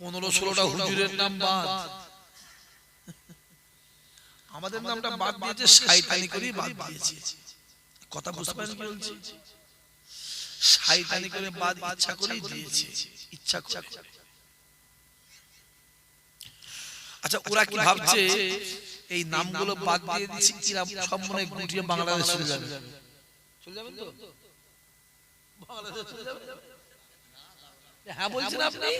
পনেরো ষোলোটা হুজুরের নাম বাদ। আমাদের নামটা বাদ দিয়েছে শাইতানি করে বাদ দিয়েছে। কথা বুঝতে পারেন কি বলছি শাইতানি করে বাদ ইচ্ছা করেই দিয়েছে। ইচ্ছা করে। আচ্ছা ওরা কি ভাবছে? এই নামগুলো বাদ দিয়ে দিচ্ছি কিরা সব মনে গুটিয়ে বাংলাদেশ চলে যাবে। চলে যাবেন তো? বাংলাদেশ চলে যাবেন হ্যাঁ বলছেন আপনি।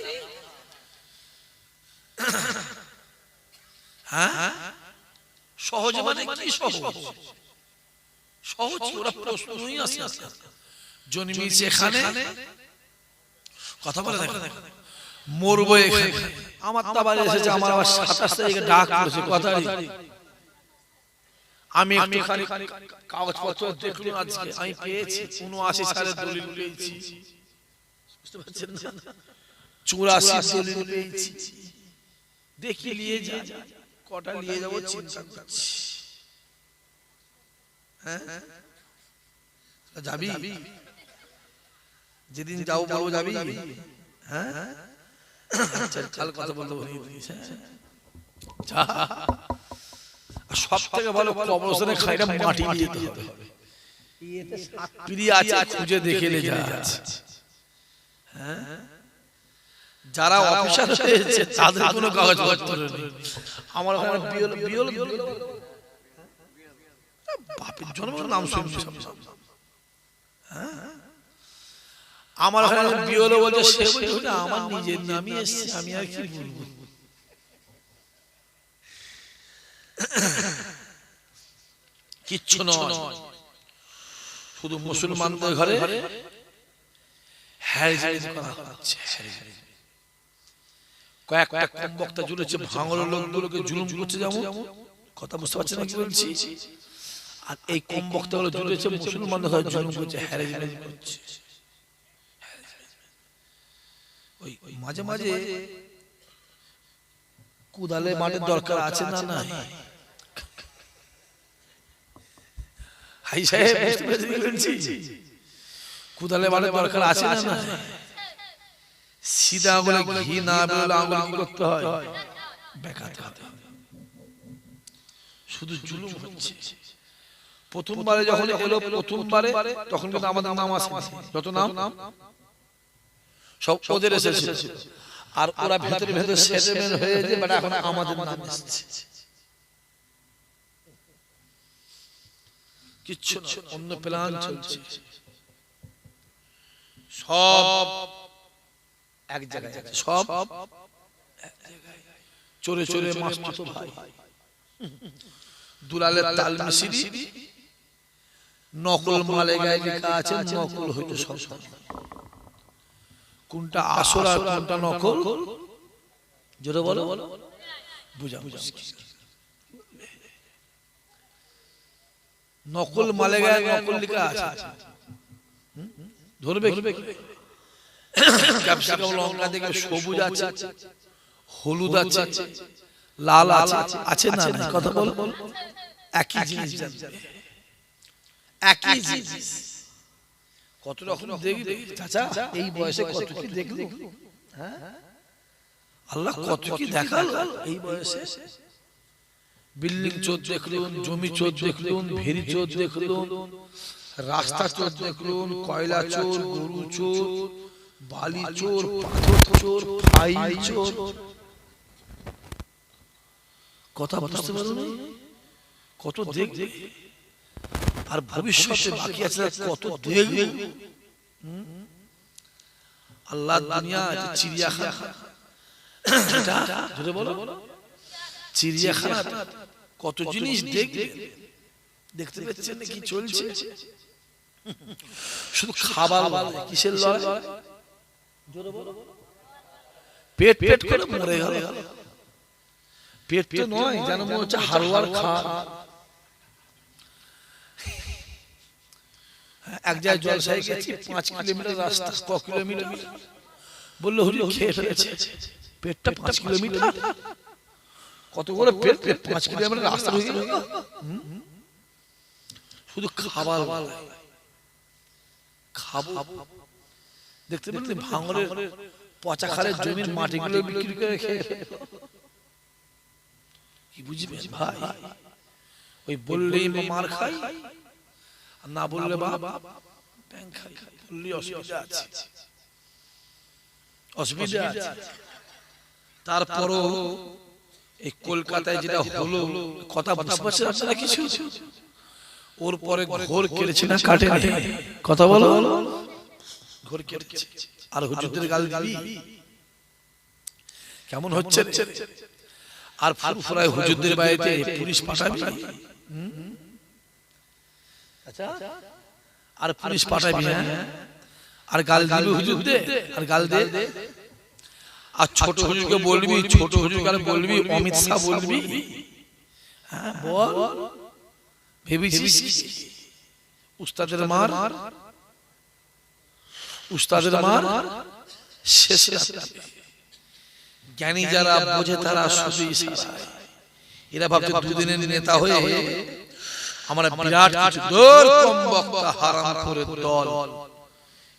হ্যাঁ? সহজ মানে কি সহজ? সহজ? ওরা প্রশ্নই আছে জন্মিয়েছে এখানে? কথা বলে দেখো। মরবো এখানে। আমার তো আবার এসেছে আমার আবার সাতাশ তারিখে ডাক করেছে আমি একটুখানি কাগজপত্র দেখলাম আজকে আমি পেয়েছি। উনআশি সালের দলিল পেয়েছি। বুঝতে পারছেন না? চুরাশি দলিল পেয়েছি। দেখি নিয়ে যা কটা নিয়ে যাব চিন্তা করছি। হ্যাঁ? যাবি? যেদিন যাব বলব যাবি? হ্যাঁ? আচ্ছা, কাল কথা বলতে বলি যা। আর সব থেকে ভালো কবরস্থানে খাইটা মাটি নিয়ে যেতে হবে। পিড়ি আছে খুঁজে দেখে লে যা। হ্যাঁ? যারা অফিসার হয়েছে তাদের কোনো কাগজপত্র নেই। আমার ওখানে বিয়ল বিয়ল বাপের জন্ম নাম শুনছি হ্যাঁ? আমার ওখানে বিয়ল বলছে সে বলছে আমার নিজের নামই এসছে আমি আর কি বলব? কিচ্ছু নয়। শুধু মুসলমানদের ঘরে হ্যারিজেন করা হচ্ছে। হ্যারিজেন কয়েকটা কম বক্তা জুড়েছে লোকগুলোকে জুলুম করছে যেমন? কথা বুঝতে পারছেন না কি বলছি? আর এই কম বক্তা গুলো জুড়েছে মুসলমানদের ঘরে জুলুম করছে করছে ওই মাঝে মাঝে কুদালে মাঠের দরকার আছে না না হাই সাহেব কুদালে মাঠের দরকার আছে না না সিধা আঙুলে ঘি না বেরোলে আঙুল কি করতে হয়? শুধু জুলুম হচ্ছে। প্রথমবারে যখন এলো প্রথমবারে তখন কিন্তু আমাদের নাম আসে যত নাম সব ওদের এসেছিল আর ওরা ভেতরে ভেতরে সেটেলমেন্ট হয়ে যে বেটা এখন আমাদের নাম এসেছে কিচ্ছু অন্য প্ল্যান চলছে। সব এক জায়গায় সব চোরে চোরে তো ভাই। দুলালের তাল মিশিরি নকল মালে গায়ে লেখা আছে নকল হইতো সব। কোনটা আসল আর কোনটা নকল? জোরে বলো। বুঝা মুশকিল নকল মালে গায়ে নকল লেখা আছে। ধরবে কি? ক্যাপসিকাম লঙ্কা দেখে সবুজ আছে হলুদ আছে লাল আছে আছে না না কথা বল। একই জিনিস একই জিনিস। কত রকম দেখি চাচা এই বয়সে কত কি দেখলি? হ্যাঁ? আল্লাহ কত কি দেখাল এই বয়সে? বিল্ডিং চোর দেখলুন জমি চোর দেখলুন ভেরি চোর দেখলুন রাস্তা চোর দেখলুন কয়লা চোর গরু চোর বালি চোর পাথর চোর ফাইল চোর। কথা বুঝতে পারো না? কত দেখবে? আর ভবিষ্যতে বাকি আছে কত দেখবে? আল্লাহ দুনিয়া চিড়িয়াখানা। বলো? চিড়িয়াখানা কত জিনিস দেখবে? দেখতে পাচ্ছেন কি চলছে? শুধু খাবার কিসের লড়াই? পেট পেট করে মরে গেল। পেট তো নয় যেন মনে হচ্ছে হারুয়ার খা এক জায়গায় জলসায় গেছি পাঁচ কিলোমিটার রাস্তা ক কিলোমিটার বলল হুলি খেয়ে ফেলেছে। পেটটা পাঁচ কিলোমিটার। কত করে পেট পেট পাঁচ কিলোমিটার রাস্তা হয়ে গেল। হুম? শুধু খাবার। খাব। দেখতে পেলেন ভাঙরের পচা খালের জমির মাটিগুলো বিক্রি করে খেয়ে কি বুঝবেন ভাই? ওই বললেই মার খাই আর না বললে বাপ ব্যাং খাই বললেই অসুবিধা আছে। অসুবিধা আছে। তারপরও এই কলকাতায় যেটা হলো কথা বুঝতে পারছেন আপনারা কিছু ওর পরে ঘোর কেটেছে না কাটে কথা বলো। ঘোর কেটেছে আর হুজুরদের গাল দিবি? কেমন হচ্ছে? আর ফুরফুরায় হুজুরদের বাড়িতে পুলিশ পাঠাবি? আচ্ছা। আর পুলিশ পাঠাবি হ্যাঁ? আর গাল দিবি হুজুরদের আর গাল দে। আর ছোট হুজুরকে বলবি ছোট হুজুরকে বলবি অমিত শাহ বলবি। হ্যাঁ বল। ভেবেছিস? উস্তাদের মার? উস্তাদের মার? শেষ জ্ঞানী যারা বোঝে তারা শুধু এরা ভাবছে দুদিনের নেতা হয়ে আমরা বিরাট দূর কম বক্তা হারাম করে দল।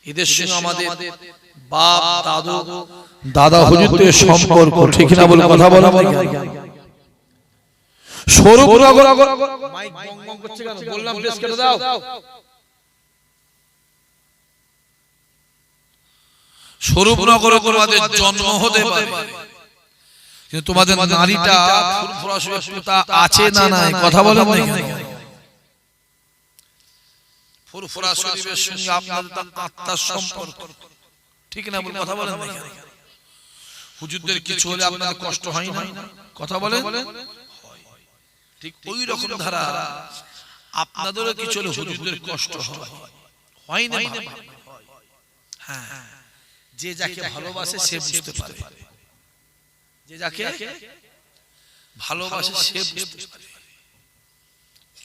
এদের সঙ্গে আমাদের বাপ দাদু দাদা হুজুরদের সম্পর্ক ঠিক না বলে কথা বলা স্বরূপ নগর মাইক বং বং করছে কেন? বললাম বেশ কেটে দাও। স্বরূপনগরে তোমাদের জন্ম হতে পারে। কিন্তু তোমাদের নারীটা ফুরফুরা আছে না নাই? কথা বলেন না। ফুরফুরা শরীরের সঙ্গে আপনাদের তো আত্মার সম্পর্ক। ঠিক না বলে কথা বলেন না হুজুরদের কিছু হলে আপনাদের কষ্ট হয় না? কথা বলেন? ঠিক ওই রকম ধারা আপনাদেরও কিছু হলে হুজুরদের কষ্ট হয়। হয়। না ভাই? হ্যাঁ। যে যাকে ভালোবাসে সে বুঝতে পারে। যে যাকে ভালোবাসে সে বুঝতে পারে।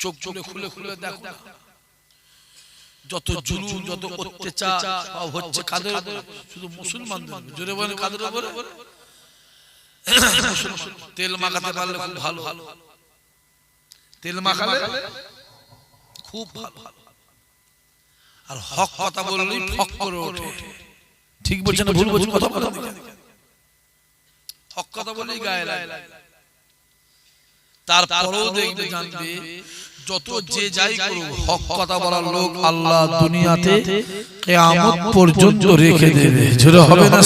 চোখ চোখে খুলে খুলে দেখো। যত জুলুম যত অত্যাচার সব হচ্ছে কাদের? শুধু মুসলমানদের। জোরে বলেন কাদের উপরে? তেল মাখাতে পারলে খুব ভালো। তেল মাখালে? খুব ভালো। আর হক কথা বললেই ফক করে ওঠে। ঠিক বলছেন না ভুল বলছেন কথা না। হক কথা বলেই গায়ে লাগে। তারপরেও দেখবে জানবে যত যে যাই করুক হক কথা বলার লোক আল্লাহ দুনিয়াতে কিয়ামত পর্যন্ত রেখে দেবে। জোরে হবে না?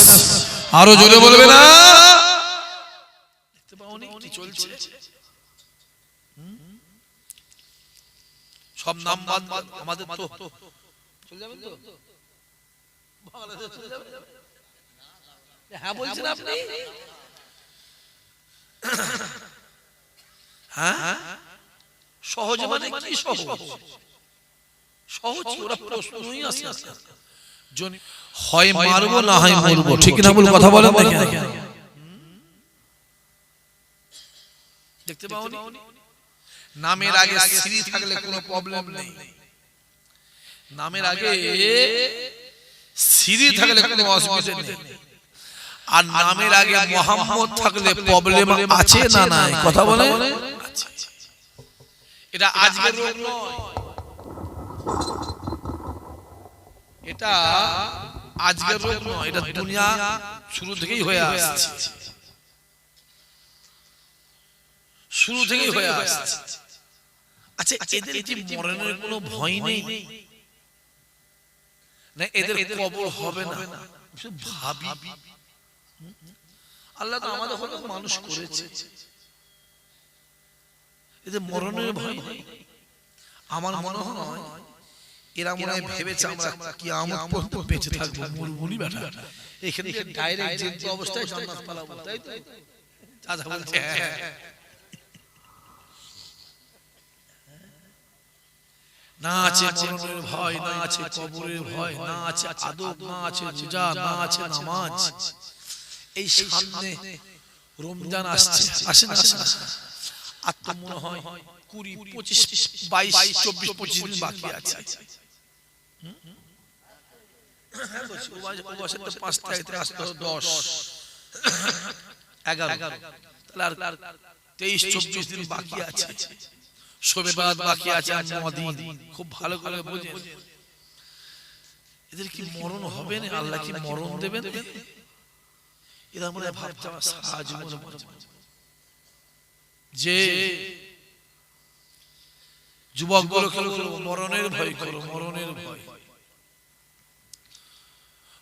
আরও জোরে বলবে না? চলছে। সব নাম বাদ বাদ আমাদের তো। চলে যাবেন তো? বাংলাদেশে চলে? হ্যাঁ বলছেন আপনি। হ্যাঁ? সহজ মানে কি সহজ? সহজ? ওরা প্রশ্নই আসে। আসে। জন- হয় মারবো না হয় মরবো? ঠিক না বলে কথা বলেন দেখতে পাওনি? নামের আগে শ্রী থাকলে কোনো প্রবলেম নেই। নামের আগে শ্রী থাকলে কোনো অসুবিধা নেই। আর নামের আগে মোহাম্মদ থাকলে প্রবলেম আছে না নাই? কথা বলে? এটা আজকের রোগ নয়। এটা আজকের রোগ নয়। এটা দুনিয়া শুরু থেকেই হয়ে আসছে। শুরু থেকেই হয়ে আসছে। আচ্ছা এদের কি মরণের কোনো ভয় নেই না এদের কবর হবে না। ভাবি। আল্লাহ তো আমাদের হলো মানুষ করেছে। এদের মরণের ভয়। আমার মনে হয় এরা মনে হয় ভেবেছে আমরা কি আমত পর্যন্ত বেঁচে থাকব। মরবুনি বেটা এখানে ডাইরেক্ট যে অবস্থায় জান্নাত পালাবো। তাই তো? দাদা বলছে হ্যাঁ। না আছে মরণের ভয় না আছে কবরের ভয় না আছে আদব না আছে রোজা না আছে নামাজ। এই সামনে রমজান আসছে। আসে না আসে না আর তো মনে হয় কুড়ি পঁচিশ বাইশ চব্বিশ পঁচিশ দিন বাকি আছে। পাঁচ তারিখে আসতে হলো দশ। এগারো। তাহলে আর তেইশ চব্বিশ দিন বাকি আছে। শবে বাদ বাকি আছে নদিন খুব ভালো করে বোঝেন এদের কি মরণ হবে না? আল্লাহ কি মরণ দেবেন? এরা মনে আমার সারা জীবন যে যুবকগুলো মরণের ভয় করো, মরণের ভয়।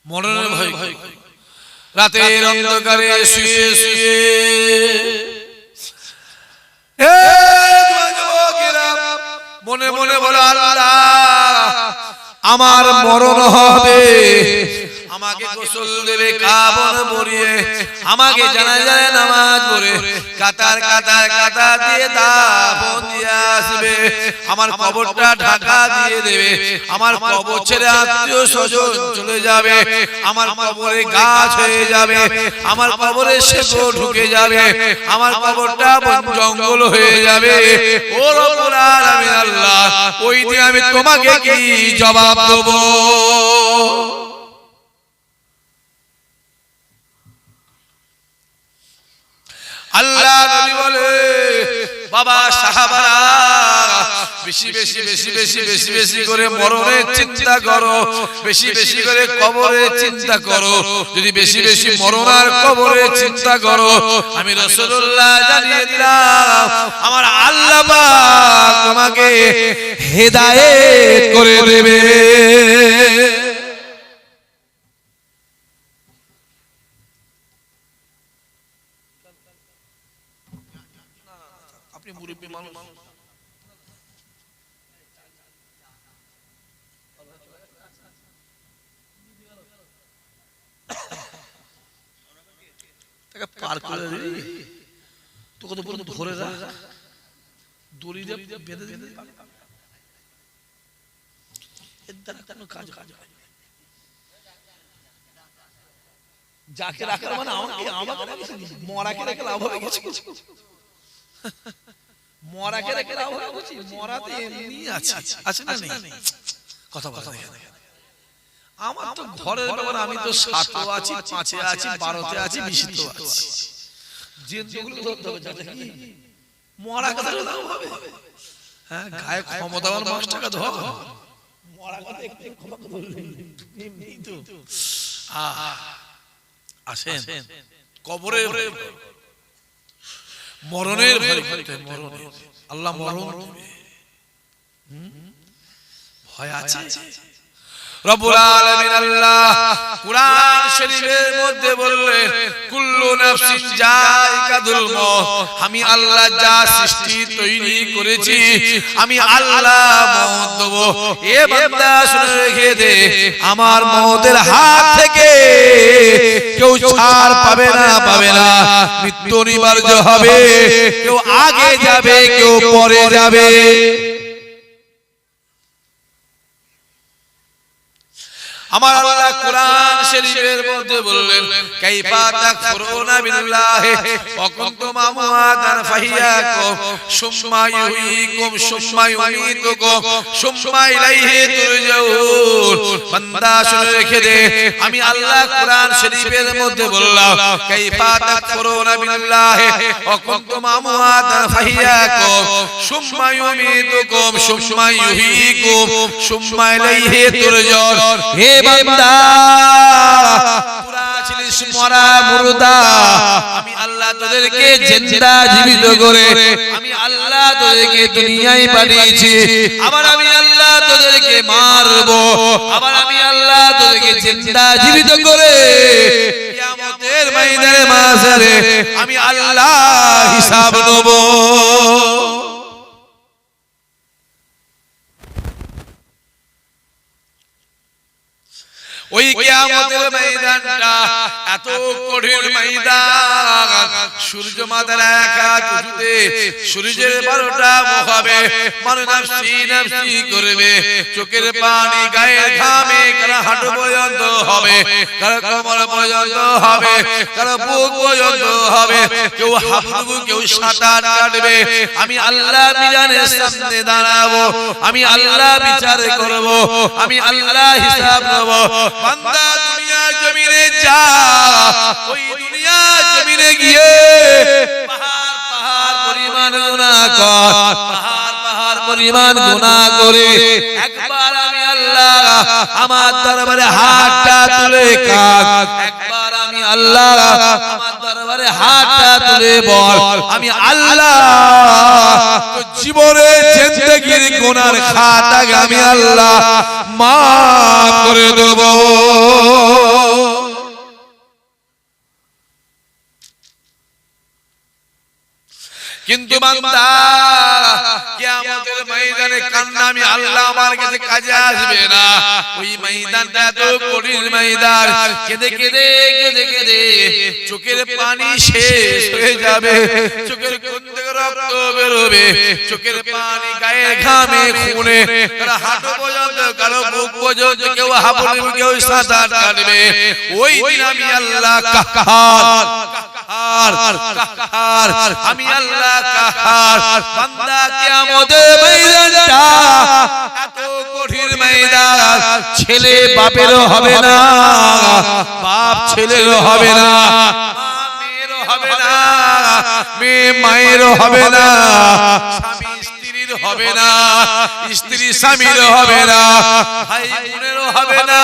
মরণের ভয় ভয় রাতের অন্ধকারে শুয়ে শুয়ে মনে মনে বলো আল্লাহ আমার মরণ হবে। আমাকে গোসল দেবে কাবন পরিয়ে। আমাকে জানা যায় নামাজ পড়ে। কাতার কাতার কাতার দিয়ে দাফন দিয়ে আমার কবরটা ঢাকা দিয়ে দেবে। আমার কবর ছেড়ে আত্মীয় স্বজন চলে যাবে। আমার কবরে গাছ হয়ে যাবে। আমার কবরে শেকো ঢুকে যাবে। আমার কবরটা জঙ্গল হয়ে যাবে। ও আলামিন আল্লাহ ওই দিন আমি তোমাকে কি জবাব দেবো? আল্লাহ নবী বলে বাবা সাহাবারা বেশি বেশি বেশি বেশি বেশি বেশি করে মরণের চিন্তা করো। বেশি বেশি করে কবরের চিন্তা করো। যদি বেশি বেশি মরণ আর কবরের চিন্তা করো। আমি রাসূলুল্লাহ জানিয়ে দিলাম। আমার আল্লাহ পাক তোমাকে হেদায়েত করে দেবে আপনি মুরব্বী মানুষ তাকে পার করে তোকে তো পর্যন্ত ধরে দড়ি দিয়ে বেঁধে এর দ্বারা কাজ কাজ যাকে রাখার মানে আমাকে আমাকে। মরাকে রেখে লাভ হবে কিছু কিছু। মরাকে রেখে লাভ হবে মরাতে এমনি আছে। আছে না নেই? কথা বলা। আমার তো ঘরের ব্যাপার আমি তো সাতও আছি পাঁচে আছি বারোতে আছি বিশিত আছি। জেন্তুগুলো ধরতে হবে যাতে কি মরা কথা হবে হ্যাঁ গায়ে ক্ষমতাবান মানুষটাকে ধর মরা কথা একটু ক্ষমতা ধরলে এমনি তো আহ আসেন কবরে মরণের ভয় করতে মরণের আল্লাহ মরণ? ভয় আছে রব্বুল আলামিন আল্লাহ কুরআন শরীফের মধ্যে বললেন কুল্লু নাফসিন জায়কাতুল মউত আমি আল্লাহ যা সৃষ্টি তৈরি করেছি আমি আল্লাহ মউত দেব। এ বান্দা শুনে রেখে দে আমার মউতের হাত থেকে কেউ ছাড় পাবে না পাবে না। মৃত্যু অনিবার্য হবে। কেউ আগে যাবে কেউ পরে যাবে। আমার আল্লাহ কোরআন শরীফের মধ্যে বললেন, কাইফা তাকফুরুনা বিল্লাহি? ওয়া কুনতুম আমওয়াতান ফাহিয়াকুম সুম্মা ইউহয়িকুম সুম্মা ইউমীতুকুম সুম্মা ইলাইহি তুরজাউন। বান্দা, শুনে রেখে দে, আমি আল্লাহ কোরআন শরীফের মধ্যে বললাম, কাইফা তাকফুরুনা বিল্লাহি? ওয়া কুনতুম আমওয়াতান ফাহিয়াকুম সুম্মা ইউমীতুকুম সুম্মা ইউহয়িকুম সুম্মা ইলাইহি তুরজাউন। হে বান্দা। মরা মুর্দা। আল্লাহ তোদেরকে জিন্দা জীবিত করে, আমি আল্লাহ তোদেরকে দুনিয়ায় পাঠিয়েছি। আবার আমি আল্লাহ তোদেরকে মারবো। আবার আমি আল্লাহ তোদেরকে জিন্দা জীবিত করে। কিয়ামতের আমি আল্লাহ হিসাব নেব। ওই কিয়ামতের ময়দানটা এত কঠিন ময়দান। সূর্য মাতার এক সূর্যের বারোটা মুখ হবে। মানে নাফসি নাফসি করবে। চোখের পানি গায়ের ঘামে কারও হাঁটু পর্যন্ত হবে। কারও কোমর পর্যন্ত হবে। কারও বুক পর্যন্ত হবে। কেউ হাবুডুবু কেউ সাঁতার কাটবে। আমি আল্লাহ মিজানের সামনে দাঁড়াবো। আমি আল্লাহ বিচার করব। আমি আল্লাহ হিসাব নেব। বান্দা দুনিয়া জমিনে যা ওই দুনিয়া জমিনে গিয়ে পাহাড় পাহাড় পরিমাণ গুনাহ কর। পাহাড় পাহাড় পরিমাণ গুনাহ করে একবার আমি আল্লাহ আমার দরবারে হাতটা তুলে কাক একবার আমি আল্লাহ আমার দরবারে হাতটা তুলে বল। আমি আল্লাহ জীবনে জিন্দেগির গুনার খাতাকে আমি আল্লাহ মাফ করে দেব। কিন্তু ময়দানে আসবে না। ওই ময়দানটা এত কঠিন কেঁদে কেঁদে কেঁদে চোখের পানি শেষ হয়ে যাবে। চোখের রক্ত বেরোবে চোখের পানি গায়ে ঘামে খুনে। হাঁটু পর্যন্ত কারও পর্যন্ত কেউ হাবুড়ে কেউ সাঁতার কাটবে। ওই দিন আমি আল্লাহ কাহার কাহার কাহার আমি আল্লাহ কাহার বান্দা কিয়ামতের ময়দানটা এত কঠিন ময়দান। ছেলে বাপেরও হবে না বাপ ছেলেরও হবে না। হবে না। মেয়ে মায়েরও হবে না। স্বামী স্ত্রীর হবে না। স্ত্রী স্বামীর হবে না। ভাই বোনেরও হবে না।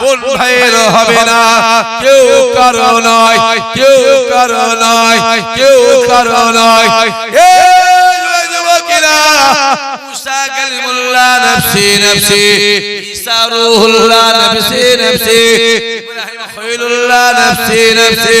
বোন হবে না। কেউ কারও নয়। কেউ কারও নয়। কেউ কারও নয়। কালিমুল্লাহ নফসি নফসি। ঈসা রূহুল্লাহ নফসি নফসি। ইব্রাহিম খলিলুল্লাহ নফসি নফসি।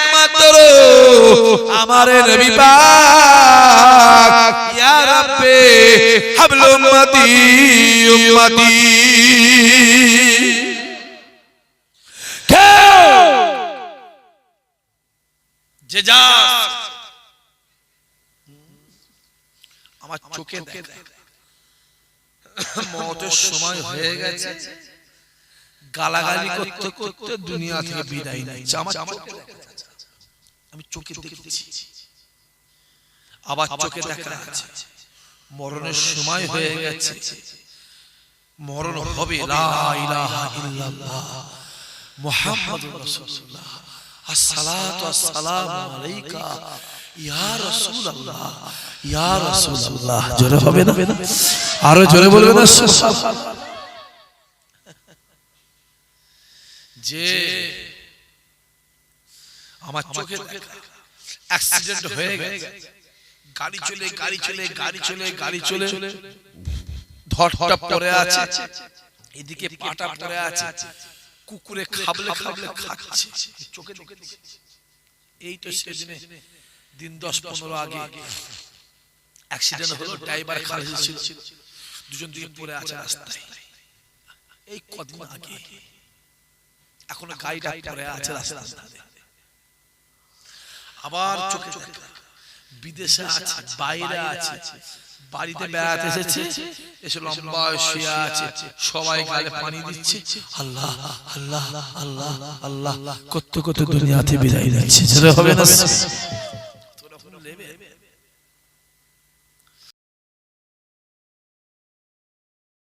একমাত্র আমার নবী পাক। ইয়া রাব্বে হাবল উম্মতি উম্মতি। যে যা। আমার চোখে মতের সময় হয়ে গেছে। গালাগালি করতে করতে দুনিয়া থেকে বিদায় নিচ্ছে আমার। আমি চোখে দেখেছি। আবার চোখে দেখা আছে। মরণের সময় হয়ে গেছে। মরণ হবে লা ইলাহা ইল্লাল্লাহ। মুহাম্মাদুর রাসূলুল্লাহ। আসসালাতু আসসালামু আলাইকা। ইয়া রাসূলুল্লাহ। ইয়া রাসূলুল্লাহ। জোরে হবে না? আরও জোরে বলবে না? যে আমার চোখে অ্যাক্সিডেন্ট হয়ে গেছে। গাড়ি চলে গাড়ি চলে গাড়ি চলে গাড়ি চলে। ধরটা পড়ে আছে। এদিকে পাটা পড়ে আছে। কুকুরে খাবলে খাবলে খাচ্ছে। চোখে এই তো সেদিনে দিন দশ পনেরো আগে অ্যাক্সিডেন্ট হলো ড্রাইভার খালাসি ছিল। দুজন দুজন পড়ে আছে রাস্তায়। এই কদিন আগে। এখনও গাড়িটা পড়ে আছে রাস্তার ধারে আবার চোখে বিদেশে আছে বাইরে আছে বাড়িতে বেড়াতে এসেছে এসে লম্বা শুয়ে আছে সবাই গালে পানি দিচ্ছে। আল্লাহ আল্লাহ আল্লাহ আল্লাহ কত কত দুনিয়াতে বিদায় দিচ্ছে সেটা হবে না?